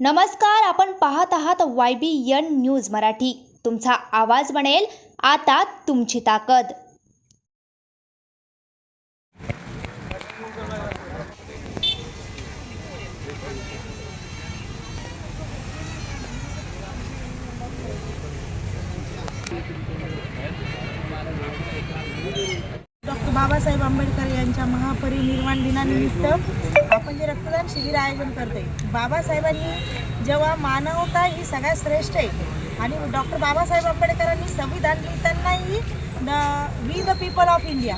नमस्कार आपण पाहत आहात Y B N news Marathi. तुमचा आवाज बनेल आता तुमची ताकद. बाबासाहेब आंबेडकर यांच्या महापरिनिर्वाण दिनानिमित्त आपण जे रक्तदान शिबिर आयोजन करते बाबासाहेबांनी जेव्हा मानवता ही सगळ्यात श्रेष्ठ आहे आणि डॉक्टर बाबासाहेब आंबेडकरांनी संविधान लिहितानाही we the people of India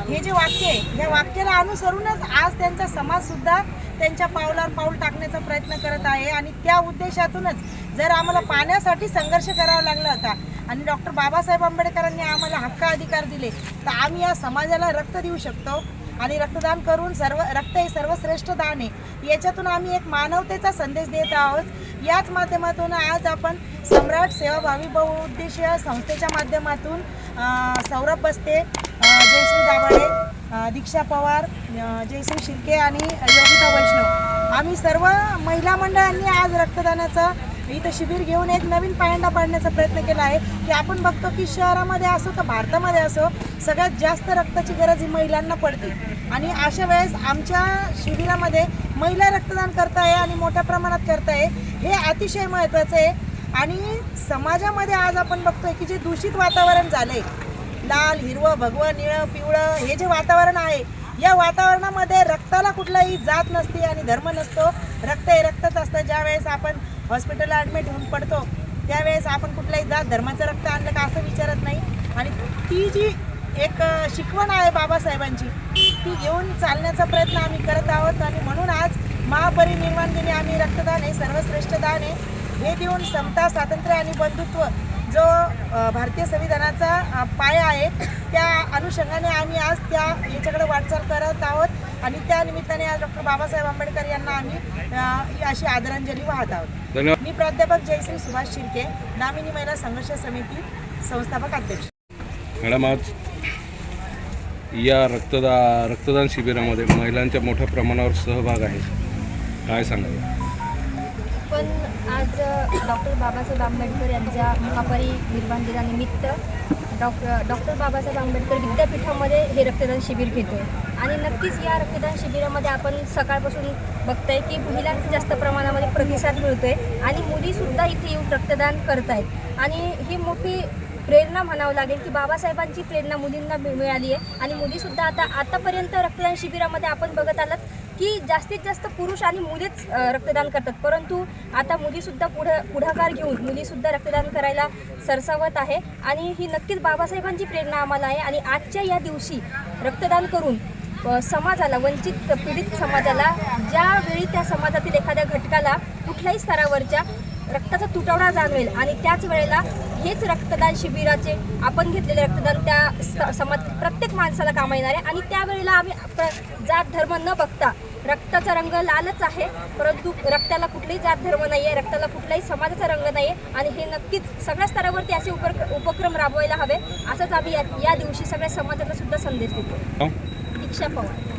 हे जे वाक्य आहे या वाक्याला अनुसरूनच आज त्यांचा समाजसुद्धा त्यांच्या पावलावर पाऊल टाकण्याचा प्रयत्न करत आहे आणि त्या उद्देशातूनच जर आम्हाला पाण्यासाठी संघर्ष करावा लागला होता आणि डॉक्टर बाबासाहेब आंबेडकरांनी आम्हाला हक्क अधिकार दिले. तर आम्ही या समाजाला रक्त देऊ शकतो आणि रक्तदान करून सर्व रक्त हे सर्वश्रेष्ठ दान आहे. याच्यातून आम्ही एक मानवतेचा संदेश देत आहोत. याच माध्यमातून आज आपण सम्राट सेवाभावी बहुउद्देशीय संस्थेच्या माध्यमातून सौरभ बस्ते जयश्री दाभाडे दीक्षा पवार जयसिंग जयश्री शिर्के आणि योगिता वैष्णव. आम्ही सर्व महिला मंडळांनी आज रक्तदानाचा इथं शिबिर घेऊन एक नवीन पायंडा पाडण्याचा प्रयत्न केला आहे की आपण बघतो की शहरामध्ये असो तर भारतामध्ये असो सगळ्यात जास्त रक्ताची गरज ही महिलांना पडते. आणि अशा वेळेस आमच्या शिबिरामध्ये महिला रक्तदान करताय आणि मोठ्या प्रमाणात करताय हे अतिशय महत्त्वाचं आहे. आणि समाजामध्ये आज आपण बघतोय की जे दूषित वातावरण झालंय लाल हिरवं भगवं निळं पिवळं हे जे वातावरण आहे या वातावरणामध्ये रक्ताला कुठलाही जात नसते आणि धर्म नसतो. रक्त हे रक्तच असतं. ज्यावेळेस आपण हॉस्पिटलला ॲडमिट होऊन पडतो. त्यावेळेस आपण कुठल्याही जात धर्माचं रक्त आणलं का असं विचारत नाही. आणि ती जी एक शिकवण आहे बाबासाहेबांची ती घेऊन चालण्याचा प्रयत्न आम्ही करत आहोत. आणि म्हणून आज महापरिनिर्वाण दिनी आम्ही रक्तदान हे सर्वश्रेष्ठ दान आहे. हे देऊन समता स्वातंत्र्य आणि बंधुत्व जो भारतीय संविधानाचा पाया आहे त्या अनुषंगाने आम्ही आज त्या याच्याकडे वाटचाल करत आहोत. आणि त्या निमित्ताने आज डॉक्टर बाबासाहेब आंबेडकर यांना आम्ही अशी आदरांजली वाहत आहोत. मी प्राध्यापक जयश्री सुभाष शिर्के दामिनी महिला संघर्ष समिती संस्थापक अध्यक्ष. मॅडम आज या रक्तदा रक्तदान शिबिरामध्ये महिलांच्या मोठ्या प्रमाणावर सहभाग आहे. काय सांगाल? पण आज डॉक्टर बाबासाहेब आंबेडकर यांच्या महापरिनिर्वाण दिनानिमित्त डॉक्टर डॉक्टर बाबासाहेब आंबेडकर विद्यापीठामध्ये हे रक्तदान शिबिर घेतो आहे आणि नक्कीच या रक्तदान शिबिरामध्ये आपण सकाळपासून बघताय की महिलांचा जास्त प्रमाणामध्ये प्रतिसाद मिळतो आहे आणि मुलीसुद्धा इथे येऊन रक्तदान करत आहेत आणि ही मोठी प्रेरणा म्हणावं लागेल की बाबासाहेबांची प्रेरणा मुलींना मिळाली आहे आणि मुलीसुद्धा आता आतापर्यंत रक्तदान शिबिरामध्ये आपण बघत आलात की जास्तीत जास्त पुरुष आणि मुलीच रक्तदान करतात. परंतु आता मुलीसुद्धा पुढं पुढाकार घेऊन मुलीसुद्धा रक्तदान करायला सरसावत आहे. आणि ही नक्कीच बाबासाहेबांची प्रेरणा आम्हाला आहे. आणि आजच्या या दिवशी रक्तदान करून समाजाला वंचित पीडित समाजाला ज्यावेळी त्या समाजातील एखाद्या घटकाला कुठल्याही स्तरावरच्या रक्ताचा तुटवडा जाणवेल. आणि त्याच वेळेला हेच रक्तदान शिबिराचे आपण घेतलेले रक्तदान त्या स- समाज प्रत्येक माणसाला कामा येणार आहे. आणि त्यावेळेला आम्ही जात धर्म न बघता रक्ताचा रंग लालच आहे परंतु रक्ताला कुठलाही जात धर्म नाही आहे रक्ताला कुठलाही समाजाचा रंग नाही आहे आणि हे नक्कीच सगळ्या स्तरावरती असे उपर उपक्रम राबवायला हवे असंच आम्ही या या दिवशी सगळ्या समाजाला सुद्धा संदेश देतो. नाव? दीक्षा पवार.